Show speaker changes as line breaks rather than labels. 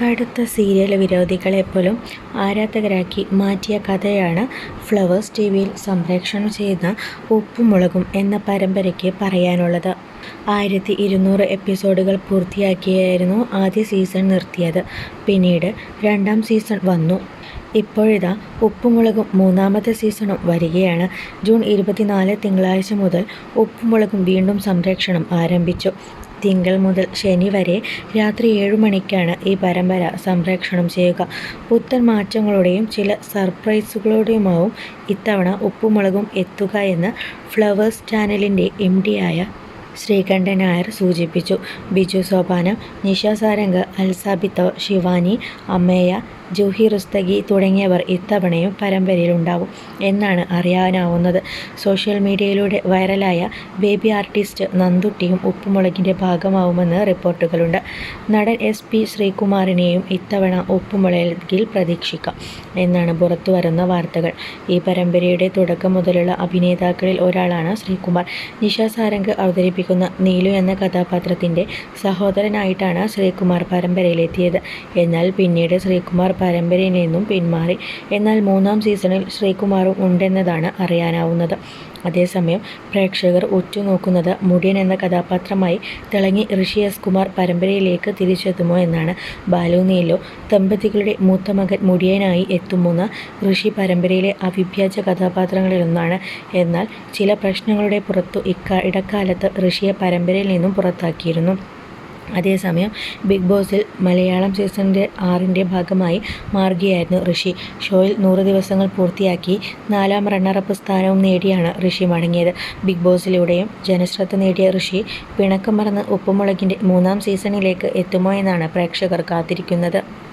കടുത്ത സീരിയൽ വിരോധികളെ പോലും ആരാധകരാക്കി മാറ്റിയ കഥയാണ് ഫ്ലവേഴ്സ് ടി വിയിൽ സംപ്രേക്ഷണം ചെയ്യുന്ന ഉപ്പും മുളകും എന്ന പരമ്പരയ്ക്ക് പറയാനുള്ളത്. ആയിരത്തി ഇരുന്നൂറ് എപ്പിസോഡുകൾ പൂർത്തിയാക്കിയായിരുന്നു ആദ്യ സീസൺ നിർത്തിയത്. പിന്നീട് രണ്ടാം സീസൺ വന്നു. ഇപ്പോഴിതാ ഉപ്പുമുളകും മൂന്നാമത്തെ സീസണും വരികയാണ്. ജൂൺ ഇരുപത്തിനാല് തിങ്കളാഴ്ച മുതൽ ഉപ്പുമുളകും വീണ്ടും സംരക്ഷണം ആരംഭിച്ചു. തിങ്കൾ മുതൽ ശനി വരെ രാത്രി ഏഴു മണിക്കാണ് ഈ പരമ്പര സംപ്രേക്ഷണം ചെയ്യുക. പുത്തൻ മാറ്റങ്ങളോടെയും ചില സർപ്രൈസുകളോടെയുമാവും ഇത്തവണ ഉപ്പുമുളകും എത്തുക എന്ന് ഫ്ലവേഴ്സ് ചാനലിന്റെ ചാനലിന്റെ എംഡിയായ ശ്രീകണ്ഠൻ നായർ സൂചിപ്പിച്ചു. ബിജു സോപാനം, നിഷ സാരംഗ്, അൽസാബിത്തോ, ശിവാനി അമ്മേയ ജൂഹി റുസ്തഗി തുടങ്ങിയവർ ഇത്തവണയും പരമ്പരയിലുണ്ടാവും എന്നാണ് അറിയാനാവുന്നത്. സോഷ്യൽ മീഡിയയിലൂടെ വൈറലായ ബേബി ആർട്ടിസ്റ്റ് നന്ദുട്ടിയും ഉപ്പുമുളകിന്റെ ഭാഗമാവുമെന്ന് റിപ്പോർട്ടുകളുണ്ട്. നടൻ എസ്. പി. ശ്രീകുമാറിനെയും ഇത്തവണ ഉപ്പുമുളകിൽ പ്രതീക്ഷിക്കാം എന്നാണ് പുറത്തു വരുന്ന വാർത്തകൾ. ഈ പരമ്പരയുടെ തുടക്കം മുതലുള്ള അഭിനേതാക്കളിൽ ഒരാളാണ് ശ്രീകുമാർ. നിഷ സാരംഗ് അവതരിപ്പിക്കുന്ന നീലു എന്ന കഥാപാത്രത്തിന്റെ സഹോദരനായിട്ടാണ് ശ്രീകുമാർ പരമ്പരയിലെത്തിയത്. എന്നാൽ പിന്നീട് ശ്രീകുമാർ പരമ്പരയിൽ നിന്നും പിന്മാറി. എന്നാൽ മൂന്നാം സീസണിൽ ശ്രീകുമാറും ഉണ്ടെന്നതാണ് അറിയാനാവുന്നത്. അതേസമയം പ്രേക്ഷകർ ഉറ്റുനോക്കുന്നത് മുടിയൻ എന്ന കഥാപാത്രമായി തിളങ്ങി ഋഷി എസ്. കുമാർ പരമ്പരയിലേക്ക് തിരിച്ചെത്തുമോ എന്നാണ്. ബാലു നീലു ദമ്പതികളുടെ മൂത്ത മകൻ മുടിയനായി എത്തുമെന്ന് ഋഷി പരമ്പരയിലെ അവിഭ്യാജ കഥാപാത്രങ്ങളിലൊന്നാണ്. എന്നാൽ ചില പ്രശ്നങ്ങളുടെ പുറത്തു ഇക്ക ഇടക്കാലത്ത് ഋഷിയെ പരമ്പരയിൽ നിന്നും പുറത്താക്കിയിരുന്നു. അതേസമയം ബിഗ് ബോസിൽ മലയാളം സീസണിന്റെ ആറിന്റെ ഭാഗമായി മാറുകയായിരുന്നു ഋഷി. ഷോയിൽ നൂറ് ദിവസങ്ങൾ പൂർത്തിയാക്കി നാലാം റണ്ണറപ്പ് സ്ഥാനവും നേടിയാണ് ഋഷി മടങ്ങിയത്. ബിഗ് ബോസിലൂടെയും ജനശ്രദ്ധ നേടിയ ഋഷി പിണക്കം മറന്ന് ഉപ്പുമുളകിന്റെ മൂന്നാം സീസണിലേക്ക് എത്തുമോ എന്നാണ് പ്രേക്ഷകർ കാത്തിരിക്കുന്നത്.